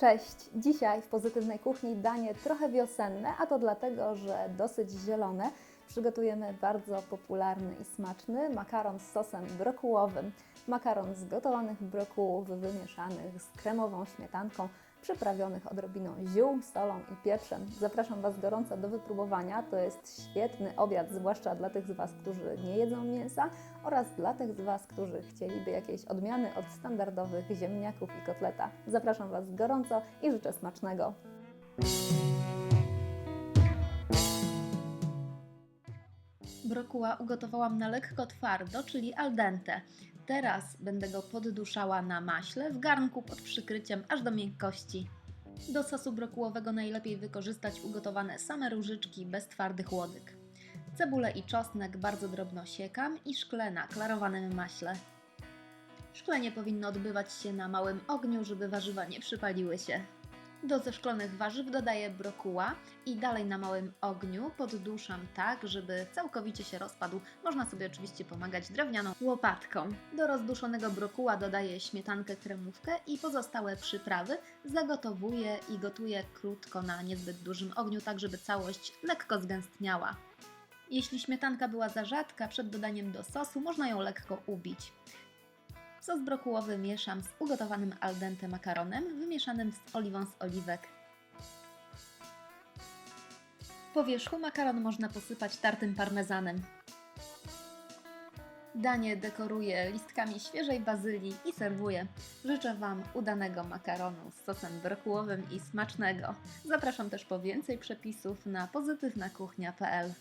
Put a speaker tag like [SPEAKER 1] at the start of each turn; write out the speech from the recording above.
[SPEAKER 1] Cześć! Dzisiaj w Pozytywnej Kuchni danie trochę wiosenne, a to dlatego, że dosyć zielone. Przygotujemy bardzo popularny i smaczny makaron z sosem brokułowym. Makaron z gotowanych brokułów wymieszanych z kremową śmietanką, przyprawionych odrobiną ziół, solą i pieprzem. Zapraszam Was gorąco do wypróbowania. To jest świetny obiad, zwłaszcza dla tych z Was, którzy nie jedzą mięsa oraz dla tych z Was, którzy chcieliby jakiejś odmiany od standardowych ziemniaków i kotleta. Zapraszam Was gorąco i życzę smacznego.
[SPEAKER 2] Brokuła ugotowałam na lekko twardo, czyli al dente. Teraz będę go podduszała na maśle w garnku pod przykryciem aż do miękkości. Do sosu brokułowego najlepiej wykorzystać ugotowane same różyczki bez twardych łodyg. Cebulę i czosnek bardzo drobno siekam i szkle na klarowanym maśle. Szklenie powinno odbywać się na małym ogniu, żeby warzywa nie przypaliły się. Do zeszklonych warzyw dodaję brokuła i dalej na małym ogniu podduszam tak, żeby całkowicie się rozpadł. Można sobie oczywiście pomagać drewnianą łopatką. Do rozduszonego brokuła dodaję śmietankę kremówkę i pozostałe przyprawy zagotowuję i gotuję krótko na niezbyt dużym ogniu, tak żeby całość lekko zgęstniała. Jeśli śmietanka była za rzadka, przed dodaniem do sosu można ją lekko ubić. Sos brokułowy mieszam z ugotowanym al dente makaronem wymieszanym z oliwą z oliwek. Po wierzchu makaron można posypać tartym parmezanem. Danie dekoruję listkami świeżej bazylii i serwuję. Życzę Wam udanego makaronu z sosem brokułowym i smacznego. Zapraszam też po więcej przepisów na pozytywnakuchnia.pl.